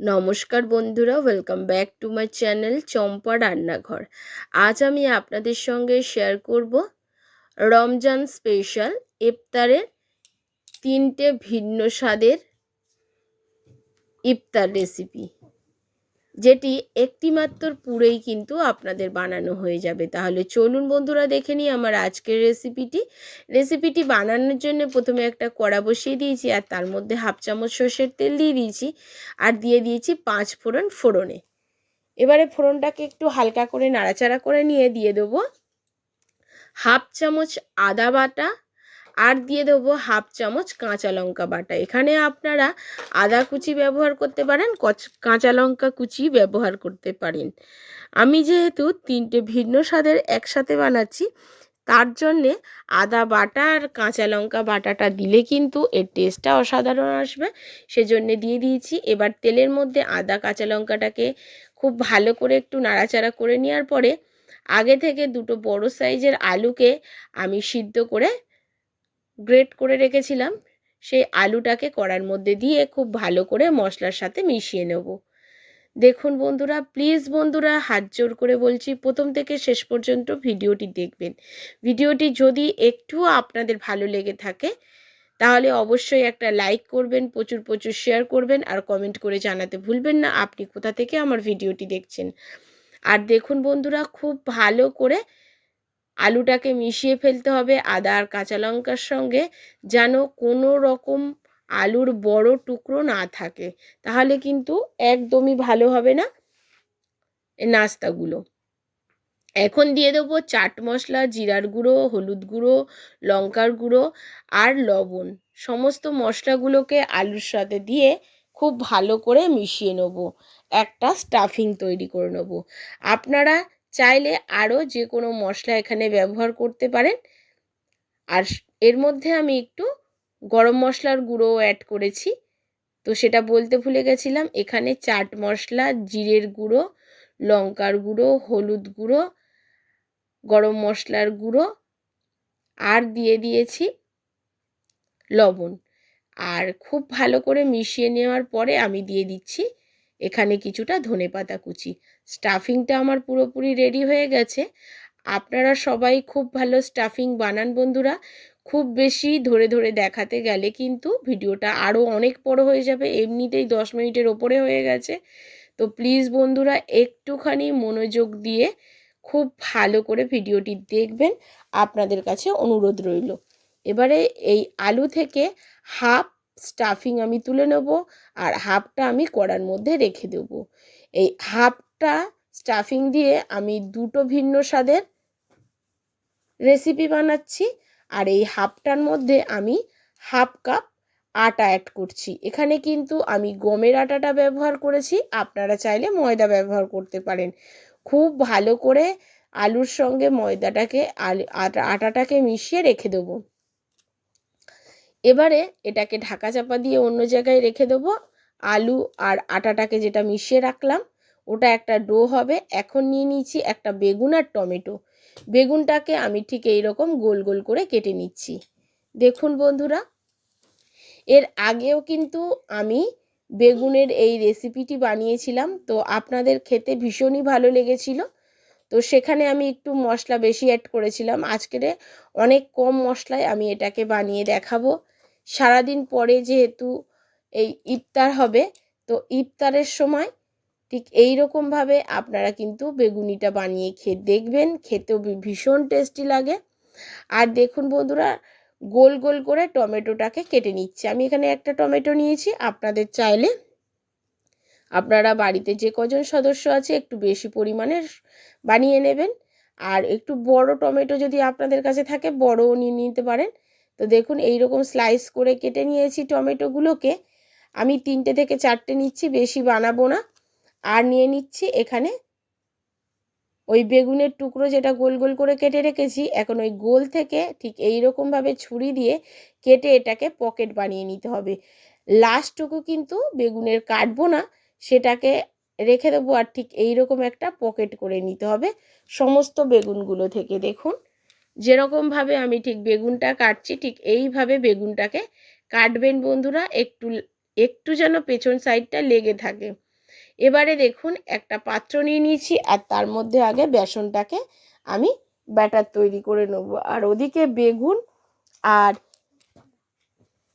নমস্কার বন্ধুরা welcome back to my channel Champa রান্নাঘর। আজ আমি আপনাদের সঙ্গে শেয়ার করব রমজান স্পেশাল ইফতারের তিনটে ভিন্ন স্বাদের ইফতার রেসিপি যেটি একটিমাত্র পুরেই কিন্তু আপনাদের বানানো হয়ে যাবে। তাহলে চলুন বন্ধুরা দেখে নিই আমার আজকের রেসিপিটি রেসিপিটি বানানোর জন্য প্রথমে একটা কড়া বসিয়ে দিয়েছি আর তার মধ্যে হাফ চামচ সর্ষের তেল দিয়ে দিয়েছি আর দিয়ে দিয়েছি পাঁচ ফোড়ন ফোড়নে। এবারে ফোড়নটাকে একটু হালকা করে নাড়াচাড়া করে নিয়ে দিয়ে দেবো। হাফ চামচ আদা বাটা আর দিয়ে দেবো হাফ চামচ কাঁচা লঙ্কা বাটা। এখানে আপনারা আদা কুচি ব্যবহার করতে পারেন, কাঁচা লঙ্কা কুচি ব্যবহার করতে পারেন। আমি যেহেতু তিনটে ভিন্ন স্বাদের একসাথে বানাচ্ছি, তার জন্যে আদা বাটা আর কাঁচা লঙ্কা বাটাটা দিলে কিন্তু এর টেস্টটা অসাধারণ আসবে। সেজন্যে দিয়ে দিয়েছি। এবার তেলের মধ্যে আদা কাঁচা লঙ্কাটাকে খুব ভালো করে একটু নাড়াচাড়া করে নেওয়ার পরে আগে থেকে দুটো বড় সাইজের আলুকে আমি সিদ্ধ করে গ্রেট করে রেখেছিলাম, সেই আলুটাকে কড়ার মধ্যে দিয়ে খুব ভালো করে মশলার সাথে মিশিয়ে নেব। দেখুন বন্ধুরা প্লিজ বন্ধুরা, হাত জোর করে বলছি, প্রথম থেকে শেষ পর্যন্ত ভিডিওটি দেখবেন। ভিডিওটি যদি একটুও আপনাদের ভালো লেগে থাকে, তাহলে অবশ্যই একটা লাইক করবেন, প্রচুর প্রচুর শেয়ার করবেন, আর কমেন্ট করে জানাতে ভুলবেন না, আপনি কোথা থেকে আমার ভিডিওটি দেখছেন। আর দেখুন বন্ধুরা, খুব ভালো করে আলুটাকে মিশিয়ে ফেলতে হবে আদা আর কাঁচা লঙ্কার সঙ্গে যেন কোনো রকম আলুর বড় টুকরো না থাকে। তাহলে কিন্তু একদমই ভালো হবে না নাস্তাগুলো। এখন দিয়ে দেবো চাট মশলা, জিরার গুঁড়ো, হলুদ গুঁড়ো, লঙ্কার গুঁড়ো আর লবণ। সমস্ত মশলাগুলোকে আলুর সাথে দিয়ে খুব ভালো করে মিশিয়ে নেব। একটা স্টাফিং তৈরি করে নেব। আপনারা চাইলে আরও যে কোনো মশলা এখানে ব্যবহার করতে পারেন। আর এর মধ্যে আমি একটু গরম মশলার গুঁড়ো অ্যাড করেছি। তো সেটা বলতে ভুলে গেছিলাম, এখানে চাট মশলা, জিরের গুঁড়ো, লঙ্কার গুঁড়ো, হলুদ গুঁড়ো, গরম মশলার গুঁড়ো, আর দিয়ে দিয়েছি লবণ। আর খুব ভালো করে মিশিয়ে নেওয়ার পরে আমি দিয়ে দিচ্ছি এখানে কিছুটা ধনে পাতা কুচি। স্টাফিংটা আমার পুরোপুরি রেডি হয়ে গেছে। আপনারা সবাই খুব ভালো স্টাফিং বানান বন্ধুরা। খুব বেশি ধরে ধরে দেখাতে গেলে কিন্তু ভিডিওটা আরও অনেক বড় হয়ে যাবে, এমনিতেই দশ মিনিটের ওপরে হয়ে গেছে। তো প্লিজ বন্ধুরা একটুখানি মনোযোগ দিয়ে খুব ভালো করে ভিডিওটি দেখবেন। আপনাদের কাছে অনুরোধ রইল। এবারে এই আলু থেকে হাফ স্টাফিং আমি তুলে নেব আর হাফটা আমি কড়ার মধ্যে রেখে দেব। এই হাফটা স্টাফিং দিয়ে আমি দুটো ভিন্ন স্বাদের রেসিপি বানাচ্ছি আর এই হাফটার মধ্যে আমি হাফ কাপ আটা অ্যাড করছি। এখানে কিন্তু আমি গমের আটাটা ব্যবহার করেছি, আপনারা চাইলে ময়দা ব্যবহার করতে পারেন। খুব ভালো করে আলুর সঙ্গে ময়দাটাকে, আলু আটা আটাটাকে মিশিয়ে রেখে দেবো। এবারে এটাকে ঢাকা চাপা দিয়ে অন্য জায়গায় রেখে দেবো। আলু আর আটাটাকে যেটা মিশিয়ে রাখলাম, ওটা একটা ডো হবে। এখন নিয়ে নিচ্ছি একটা বেগুন আর টমেটো। বেগুনটাকে আমি ঠিক এই রকম গোল গোল করে কেটে নিচ্ছি। দেখুন বন্ধুরা, এর আগেও কিন্তু আমি বেগুনের এই রেসিপিটি বানিয়েছিলাম। তো আপনাদের খেতে ভীষণই ভালো লেগেছিল। তো সেখানে আমি একটু মশলা বেশি অ্যাড করেছিলাম। আজকের অনেক কম মশলায় আমি এটাকে বানিয়ে দেখাবো। সারাদিন পরে যেহেতু এই ইফতার হবে, তো ইফতারের সময় ঠিক এই রকমভাবে আপনারা কিন্তু বেগুনিটা বানিয়ে খেয়ে দেখবেন, খেতেও ভীষণ টেস্টি লাগে। আর দেখুন বন্ধুরা, গোল গোল করে টমেটোটাকে কেটে নিচ্ছে। আমি এখানে একটা টমেটো নিয়েছি, আপনাদের চাইলে আপনারা বাড়িতে যে কজন সদস্য আছে একটু বেশি পরিমাণে বানিয়ে নেবেন। আর একটু বড় টমেটো যদি আপনাদের কাছে থাকে, বড়ও নিয়ে নিতে পারেন। তো দেখুন এই রকম স্লাইস করে কেটে নিয়েছি টমেটোগুলোকে। আমি তিনটে থেকে চারটে নিচ্ছি, বেশি বানাবো না। আর নিয়ে নিচ্ছি এখানে ওই বেগুনের টুকরো যেটা গোল গোল করে কেটে রেখেছি। এখন ওই গোল থেকে ঠিক এই রকমভাবে ছুরি দিয়ে কেটে এটাকে পকেট বানিয়ে নিতে হবে। লাস্টটুকু কিন্তু বেগুনের কাটবো না, সেটাকে রেখে দেবো আর ঠিক এই রকম একটা পকেট করে নিতে হবে সমস্ত বেগুনগুলো থেকে। দেখুন যেরকমভাবে আমি ঠিক বেগুনটা কাটছি, ঠিক এইভাবে বেগুনটাকে কাটবেন বন্ধুরা, একটু একটু যেন পেছন সাইডটা লেগে থাকে। এবারে দেখুন, একটা পাত্র নিয়ে নিয়েছি আর তার মধ্যে আগে বেসনটাকে আমি ব্যাটার তৈরি করে নেব। আর ওদিকে বেগুন আর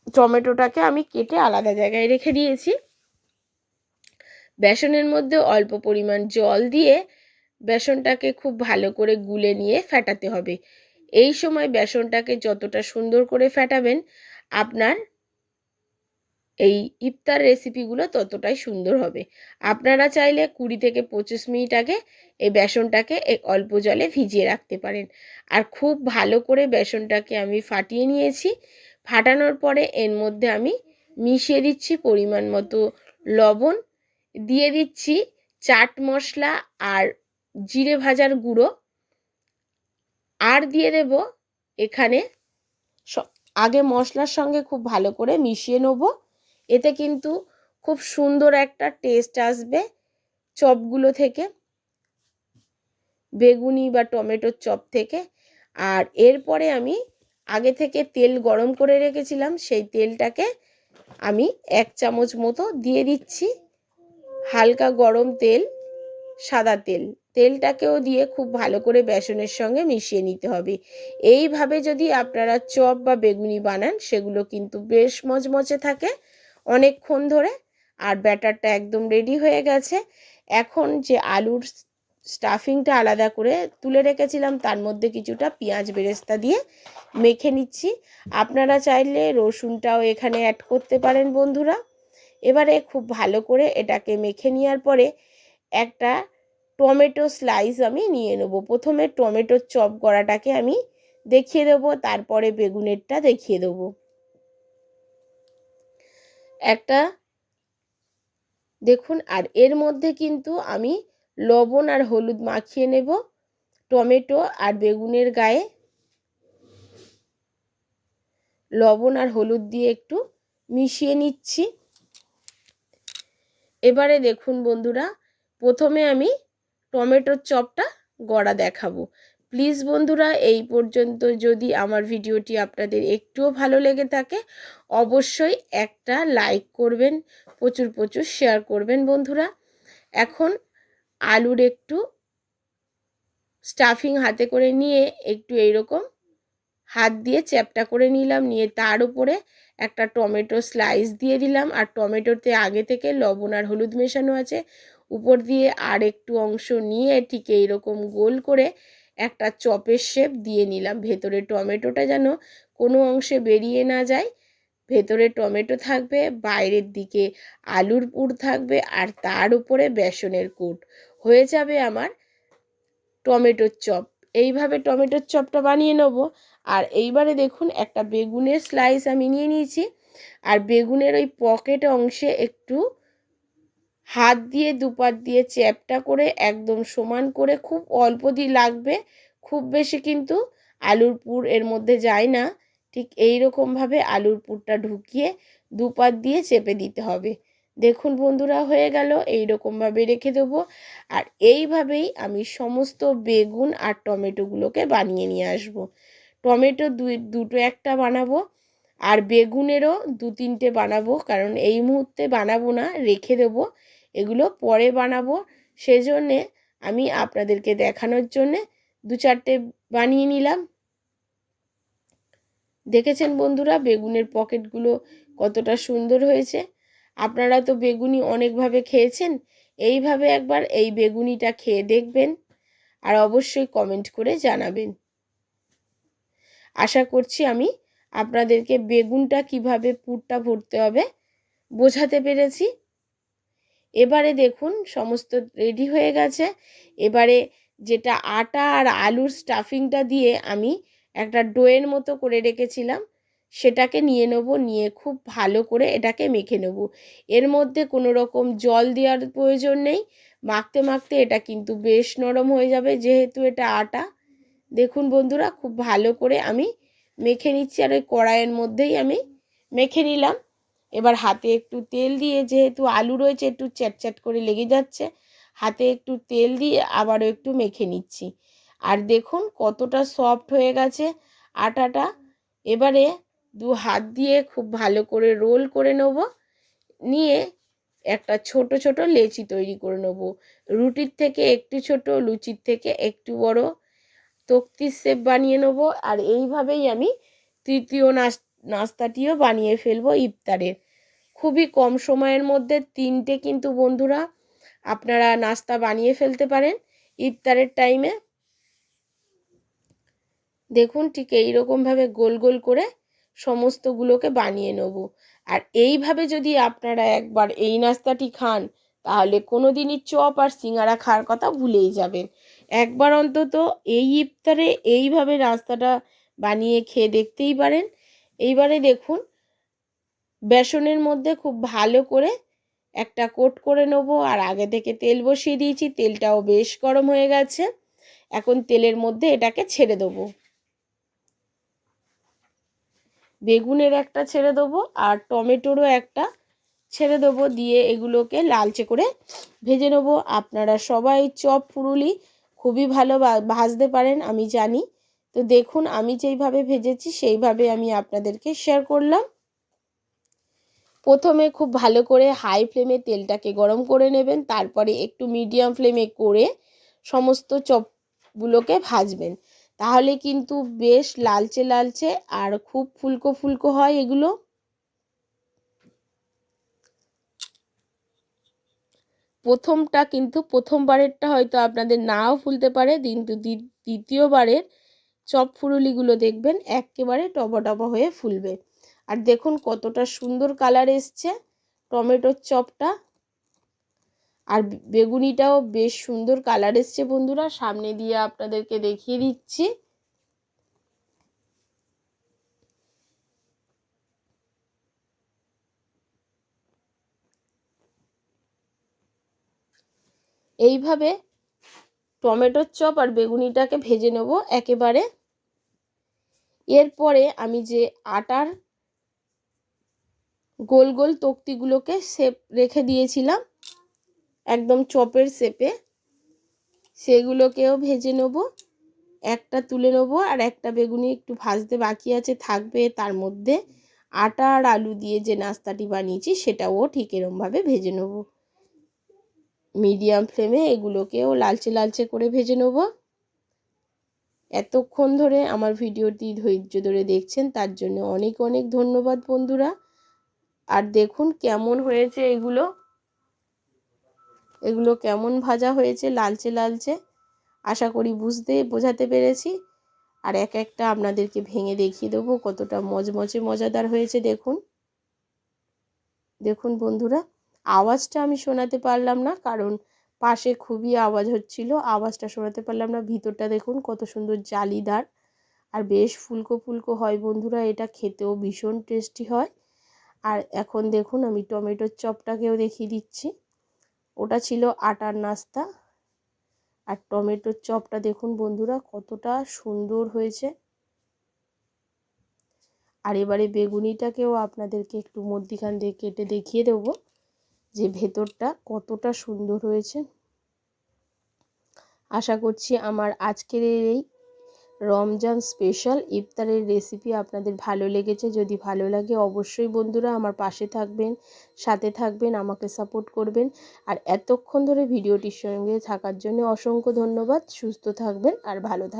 টমেটোটাকে আমি কেটে আলাদা জায়গায় রেখে দিয়েছি। বেসনের মধ্যে অল্প পরিমাণ জল দিয়ে বেসনটাকে খুব ভালো করে গুলে নিয়ে ফেটাতে হবে। এই সময় বেসনটাকে যতটা সুন্দর করে ফেটাবেন, আপনার এই ইফতার রেসিপিগুলো ততটাই সুন্দর হবে। আপনারা চাইলে কুড়ি থেকে পঁচিশ মিনিট আগে এই বেসনটাকে অল্প জলে ভিজিয়ে রাখতে পারেন। আর খুব ভালো করে বেসনটাকে আমি ফাটিয়ে নিয়েছি। ফাটানোর পরে এর মধ্যে আমি মিশিয়ে দিচ্ছি পরিমাণ মতো লবণ। দিয়ে দিচ্ছি চাট মশলা আর জিরে ভাজার গুঁড়ো। আর দিয়ে দেব এখানে আগে মশলার সঙ্গে খুব ভালো করে মিশিয়ে নেব। এতে কিন্তু খুব সুন্দর একটা টেস্ট আসবে চপগুলো থেকে, বেগুনি বা টমেটোর চপ থেকে। আর এরপরে আমি আগে থেকে তেল গরম করে রেখেছিলাম, সেই তেলটাকে আমি এক চামচ মতো দিয়ে দিচ্ছি। হালকা গরম তেল, সাদা তেল। তেলটাকেও দিয়ে খুব ভালো করে বেসনের সঙ্গে মিশিয়ে নিতে হবে। এইভাবে যদি আপনারা চপ বা বেগুনি বানান, সেগুলো কিন্তু বেশ মচমচে থাকে অনেকক্ষণ ধরে আর ব্যাটারটা একদম রেডি হয়ে গেছে। এখন যে আলুর স্টাফিংটা আলাদা করে তুলে রেখেছিলাম, তার মধ্যে কিছুটা পেঁয়াজ বেরেস্তা দিয়ে মেখে নিচ্ছি। আপনারা চাইলে রসুনটাও এখানে অ্যাড করতে পারেন বন্ধুরা। এবারে খুব ভালো করে এটাকে মেখে নেওয়ার পরে একটা টমেটো স্লাইস আমি নিয়ে নেব। প্রথমে টমেটোর চপ গড়াটাকে আমি দেখিয়ে দেবো, তারপরে বেগুনেরটা দেখিয়ে দেবো। একটা, দেখুন, আর এর মধ্যে কিন্তু আমি লবণ আর হলুদ মাখিয়ে নেব, টমেটো আর বেগুনের গায়ে। লবণ আর হলুদ দিয়ে একটু মিশিয়ে নিচ্ছি। এবারে দেখুন বন্ধুরা, প্রথমে আমি টমেটোর চপটা গড়া দেখাবো। প্লিজ বন্ধুরা, এই পর্যন্ত যদি আমার ভিডিওটি আপনাদের একটুও ভালো লেগে থাকে, অবশ্যই একটা লাইক করবেন, প্রচুর প্রচুর শেয়ার করবেন বন্ধুরা। এখন আলুর একটু স্টাফিং হাতে করে নিয়ে একটু এইরকম হাত দিয়ে চ্যাপটা করে নিলাম, নিয়ে তার উপরে একটা টমেটো স্লাইস দিয়ে দিলাম। আর টমেটোতে আগে থেকে লবণ আর হলুদ মেশানো আছে। উপর দিয়ে আর একটু অংশ নিয়ে ঠিক এইরকম গোল করে একটা চপের শেপ দিয়ে নিলাম। ভেতরে টমেটোটা যেন কোনো অংশে বেরিয়ে না যায়। ভেতরে টমেটো থাকবে, বাইরের দিকে আলুর পুর থাকবে আর তার উপরে বেসনের কুট। হয়ে যাবে আমার টমেটোর চপ। এইভাবে টমেটোর চপটা বানিয়ে নেব। আর এইবারে দেখুন একটা বেগুনের স্লাইস আমি নিয়ে নিয়েছি। আর বেগুনের ওই পকেট অংশে একটু হাত দিয়ে দুপাত দিয়ে চ্যাপটা করে একদম সমান করে খুব অল্প দিয়ে লাগবে, খুব বেশি কিন্তু আলুর পুর এর মধ্যে যায় না। ঠিক এই রকমভাবে আলুর পুরটা ঢুকিয়ে দুপাত দিয়ে চেপে দিতে হবে। দেখুন বন্ধুরা, হয়ে গেল। এই রকমভাবে রেখে দেবো। আর এইভাবেই আমি সমস্ত বেগুন আর টমেটোগুলোকে বানিয়ে নিয়ে আসব। টমেটো দুই, দুটো একটা বানাবো আর বেগুনেরও দু তিনটে বানাবো। কারণ এই মুহূর্তে বানাবো না, রেখে দেবো। এগুলো পরে বানাবো। সেজন্যে আমি আপনাদেরকে দেখানোর জন্যে দু চারটে বানিয়ে নিলাম। দেখেছেন বন্ধুরা বেগুনের পকেটগুলো কতটা সুন্দর হয়েছে? আপনারা তো বেগুনি অনেকভাবে খেয়েছেন, এইভাবে একবার এই বেগুনিটা খেয়ে দেখবেন আর অবশ্যই কমেন্ট করে জানাবেন। আশা করছি আমি আপনাদেরকে বেগুনটা কীভাবে পুরটা ভরতে হবে বোঝাতে পেরেছি। এবারে দেখুন, সমস্ত রেডি হয়ে গেছে। এবারে যেটা আটা আর আলুর স্টাফিংটা দিয়ে আমি একটা ডোয়ের মতো করে রেখেছিলাম, সেটাকে নিয়ে নেব, নিয়ে খুব ভালো করে এটাকে মেখে নেব। এর মধ্যে কোনো রকম জল দেওয়ার প্রয়োজন নেই। মাখতে মাখতে এটা কিন্তু বেশ নরম হয়ে যাবে, যেহেতু এটা আটা। দেখুন বন্ধুরা, খুব ভালো করে আমি মেখে নিচ্ছি, আর ওই কড়াইয়ের মধ্যেই আমি মেখে নিলাম। এবার হাতে একটু তেল দিয়ে যেহেতু আলু রয়েছে, একটু চ্যাটচ্যাট করে লেগে যাচ্ছে, হাতে একটু তেল দিয়ে আবারও একটু মেখে নিচ্ছি। আর দেখুন কতটা সফট হয়ে গেছে আটাটা। এবারে দু হাত দিয়ে খুব ভালো করে রোল করে নেব। নিয়ে একটা ছোট ছোট লেচি তৈরি করে নেব। রুটির থেকে একটু ছোট, লুচির থেকে একটু বড়। তক্তির শেপ বানিয়ে নেব। আর এইভাবেই আমি তৃতীয় নাস্তাটিও বানিয়ে ফেলব ইফতারের খুবই কম সময়ের মধ্যে তিনটে কিন্তু বন্ধুরা আপনারা নাস্তা বানিয়ে ফেলতে পারেন ইফতারের টাইমে দেখুন ঠিক এইরকমভাবে গোল গোল করে সমস্তগুলোকে বানিয়ে নেব। আর এইভাবে যদি আপনারা একবার এই নাস্তাটি খান, তাহলে কোনো দিনই চপ আর সিঙ্গারা খাওয়ার কথা ভুলেই যাবেন। একবার অন্তত এই ইফতারে এইভাবে নাস্তাটা বানিয়ে খেয়ে দেখতেই পারেন। এইবারে দেখুন, বেসনের মধ্যে খুব ভালো করে একটা কোট করে নেব, আর আগে থেকে তেল বসিয়ে দিয়েছি, তেলটাও বেশ গরম হয়ে গেছে। এখন তেলের মধ্যে এটাকে ছেড়ে দেবো। বেগুনের একটা ছেড়ে দেবো, আর টমেটোরও একটা ছেড়ে দেবো, দিয়ে এগুলোকে লালচে করে ভেজে নেব। আপনারা সবাই চপ পুরুলি খুবই ভালো ভাজতে পারেন, আমি জানি। তো দেখুন, আমি যেইভাবে ভেজেছি, সেইভাবে আমি আপনাদেরকে শেয়ার করলাম। প্রথমে খুব ভালো করে হাই ফ্লেমে তেলটাকে গরম করে নেবেন, তারপরে একটু মিডিয়াম ফ্লেমে করে সমস্ত চপগুলোকে ভাজবেন। তাহলে কিন্তু বেশ লালচে লালচে আর খুব ফুলকো ফুলকো হয় এগুলো। প্রথমটা কিন্তু প্রথমবারেরটা হয়তো আপনাদের নাও ফুলতে পারে, কিন্তু দ্বিতীয়বারের চপ ফুরুলিগুলো দেখবেন একেবারে টবা টবা হয়ে ফুলবে। আর দেখুন কতটা সুন্দর কালার এসছে টমেটোর চপটা। আর বেগুনিটাও বেশ সুন্দর কালার এসছে বন্ধুরা। সামনে দিয়ে আপনাদেরকে দেখিয়ে দিচ্ছি। এইভাবে টমেটোর চপ আর বেগুনিটাকে ভেজে নেব একেবারে। এরপরে আমি যে আটার গোল গোল তক্তিগুলোকে শেপ রেখে দিয়েছিলাম, একদম চপের শেপে, সেগুলোকেও ভেজে নেব, একটা তুলে নেব আর একটা বেগুনি একটু ভাজতে বাকি আছে, থাকবে তার মধ্যে। আটা আর আলু দিয়ে যে নাস্তাটি বানিয়েছি সেটাও ঠিক এরমভাবে ভেজে নেব। মিডিয়াম ফ্লেমে এগুলোকেও লালচে লালচে করে ভেজে নেব। এতক্ষণ ধরে আমার ভিডিওটি ধৈর্য ধরে দেখছেন, তার জন্য অনেক অনেক ধন্যবাদ বন্ধুরা। আর দেখুন কেমন হয়েছে এগুলো। এগুলো কেমন ভাজা হয়েছে, লালচে লালচে, আশা করি বুঝতে, বোঝাতে পেরেছি। আর এক একটা আপনাদেরকে ভেঙে দেখিয়ে দেবো, কতটা মজমচে মজাদার হয়েছে, দেখুন। দেখুন বন্ধুরা, আওয়াজটা আমি শোনাতে পারলাম না, কারণ পাশে খুবই আওয়াজ হচ্ছিল। আওয়াজটা শোনাতে পারলাম না। ভিতরটা দেখুন, কত সুন্দর জালিদার। আর বেশ ফুলকো ফুলকো হয় বন্ধুরা, এটা খেতেও ভীষণ টেস্টি হয়। আর এখন দেখুন, আমি টমেটোর চপটাকেও দেখিয়ে দিচ্ছি। ওটা ছিল আটার নাস্তা। আর টমেটোর চপটা দেখুন বন্ধুরা, কতটা সুন্দর হয়েছে। আর এবারে বেগুনিটাকেও আপনাদেরকে একটু মধ্যিখান দিয়ে কেটে দেখিয়ে দেব। যে ভেতরটা কতটা সুন্দর হয়েছে। আশা করছি আমার আজকের এই রমজান স্পেশাল ইফতারের রেসিপি আপনাদের ভালো লেগেছে। যদি ভালো লাগে অবশ্যই বন্ধুরা আমার পাশে থাকবেন, সাথে থাকবেন, আমাকে সাপোর্ট করবেন। আর এতক্ষণ ধরে ভিডিওটির সঙ্গে থাকার জন্য অসংখ্য ধন্যবাদ। সুস্থ থাকবেন আর ভালো থাকবেন